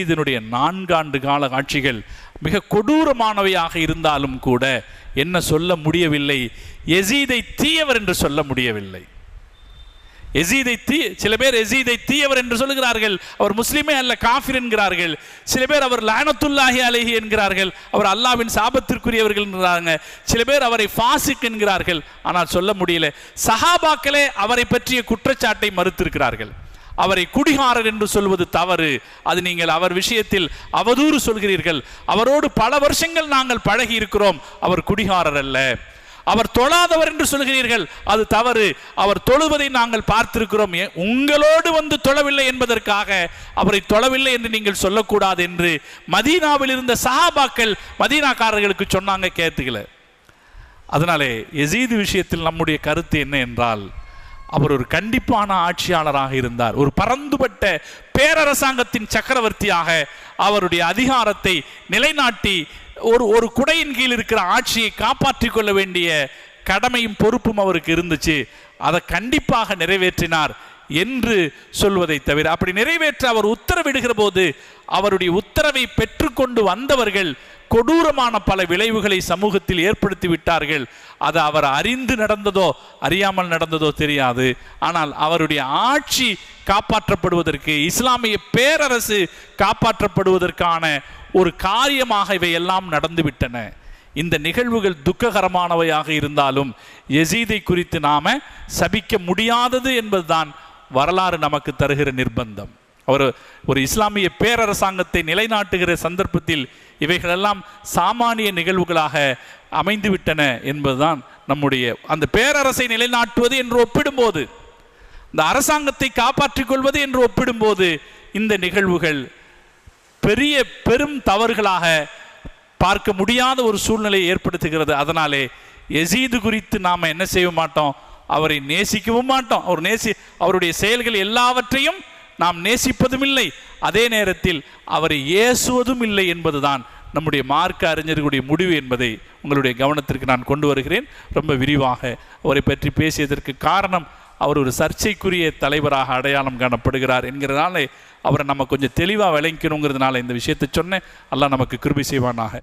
இதனுடைய நான்காண்டு கால ஆட்சிகள் மிக கொடூரமானவையாக இருந்தாலும் கூட என்ன சொல்ல முடியவில்லை. எசீதை தீயவர் என்று சொல்ல முடியவில்லை. எசீதை தீ சில பேர் எசீதை தீயவர் என்று சொல்லுகிறார்கள். அவர் முஸ்லீமே அல்ல காஃபிர் என்கிறார்கள். சில பேர் அவர் லானத்துல்லாஹி அலஹி என்கிறார்கள். அவர் அல்லாவின் சாபத்திற்குரியவர்கள் என்கிறாங்க சில பேர் அவரை ஃபாசிக் என்கிறார்கள். ஆனால் சொல்ல முடியல. சஹாபாக்களே அவரை பற்றிய குற்றச்சாட்டை மறுத்திருக்கிறார்கள். அவரை குடிகாரர் என்று சொல்வது தவறு. அது நீங்கள் அவர் விஷயத்தில் அவதூறு சொல்கிறீர்கள். அவரோடு பல வருஷங்கள் நாங்கள் பழகி இருக்கிறோம் அவர் குடிகாரர் அல்ல. அவர் தொழாதவர் என்று சொல்கிறீர்கள். அது தவறு. அவர் தொழுவதை நாங்கள் பார்த்திருக்கிறோம். உங்களோடு வந்து தொழவில்லை என்பதற்காக அவரை தொழவில்லை என்று நீங்கள் சொல்லக்கூடாது என்று மதீனாவில் இருந்த சஹாபாக்கள் மதீனாக்காரர்களுக்கு சொன்னாங்க கேத்துக்கல அதனாலே எசீது விஷயத்தில் நம்முடைய கருத்து என்ன என்றால் அவர் ஒரு கண்டிப்பான ஆட்சியாளராக இருந்தார். ஒரு பரந்துபட்ட பேரரசாங்கத்தின் சக்கரவர்த்தியாக அவருடைய அதிகாரத்தை நிலைநாட்டி ஒரு ஒரு குடையின் கீழ் இருக்கிற ஆட்சியை காப்பாற்றி கொள்ள வேண்டிய கடமையும் பொறுப்பும் அவருக்கு இருந்துச்சு. அதை கண்டிப்பாக நிறைவேற்றினார். என்று சொல்வதை தவிர அப்படி நிறைவேற்ற அவர் உத்தரவிடுகிற போது அவருடைய உத்தரவை பெற்றுக்கொண்டு வந்தவர்கள் கொடூரமான பல விளைவுகளை சமூகத்தில் ஏற்படுத்தி விட்டார்கள். அது அவர் அறிந்து நடந்ததோ அறியாமல் நடந்ததோ தெரியாது. ஆனால் அவருடைய ஆட்சி காப்பாற்றப்படுவதற்கு இஸ்லாமிய பேரரசு காப்பாற்றப்படுவதற்கான ஒரு காரியமாக இவையெல்லாம் நடந்துவிட்டன. இந்த நிகழ்வுகள் துக்ககரமானவையாக இருந்தாலும் எசீதை குறித்து நாம சபிக்க முடியாதது என்பதுதான் வரலாறு நமக்கு தருகிற நிர்பந்தம். அவர் ஒரு இஸ்லாமிய பேரரசாங்கத்தை நிலைநாட்டுகிற சந்தர்ப்பத்தில் இவைகளெல்லாம் சாமானிய நிகழ்வுகளாக அமைந்துவிட்டன என்பதுதான் நம்முடைய அந்த பேரரசை நிலைநாட்டுவது என்று ஒப்பிடும்போது இந்த அரசாங்கத்தை காப்பாற்றிக் கொள்வது என்று ஒப்பிடும்போது இந்த நிகழ்வுகள் பெரிய பெரும் தவறுகளாக பார்க்க முடியாத ஒரு சூழ்நிலையை ஏற்படுத்துகிறது. அதனாலே எசீது குறித்து நாம் என்ன செய்ய மாட்டோம்? அவரை நேசிக்கவும் மாட்டோம். அவர் நேசி அவருடைய செயல்கள் எல்லாவற்றையும் நாம் நேசிப்பதும் இல்லை அதே நேரத்தில் அவரை ஏசுவதும் இல்லை என்பதுதான் நம்முடைய மார்க்க அறிஞர்களுடைய முடிவு என்பதை உங்களுடைய கவனத்திற்கு நான் கொண்டு வருகிறேன். ரொம்ப விரிவாக அவரை பற்றி பேசியதற்கு காரணம் அவர் ஒரு சர்ச்சைக்குரிய தலைவராக அடையாளம் காணப்படுகிறார் என்கிறதுனால அவரை நம்ம கொஞ்சம் தெளிவாக விளங்கிக்கணுங்கிறதுனால இந்த விஷயத்தை சொன்னேன். எல்லாம் நமக்கு கிருபி செய்வானாக.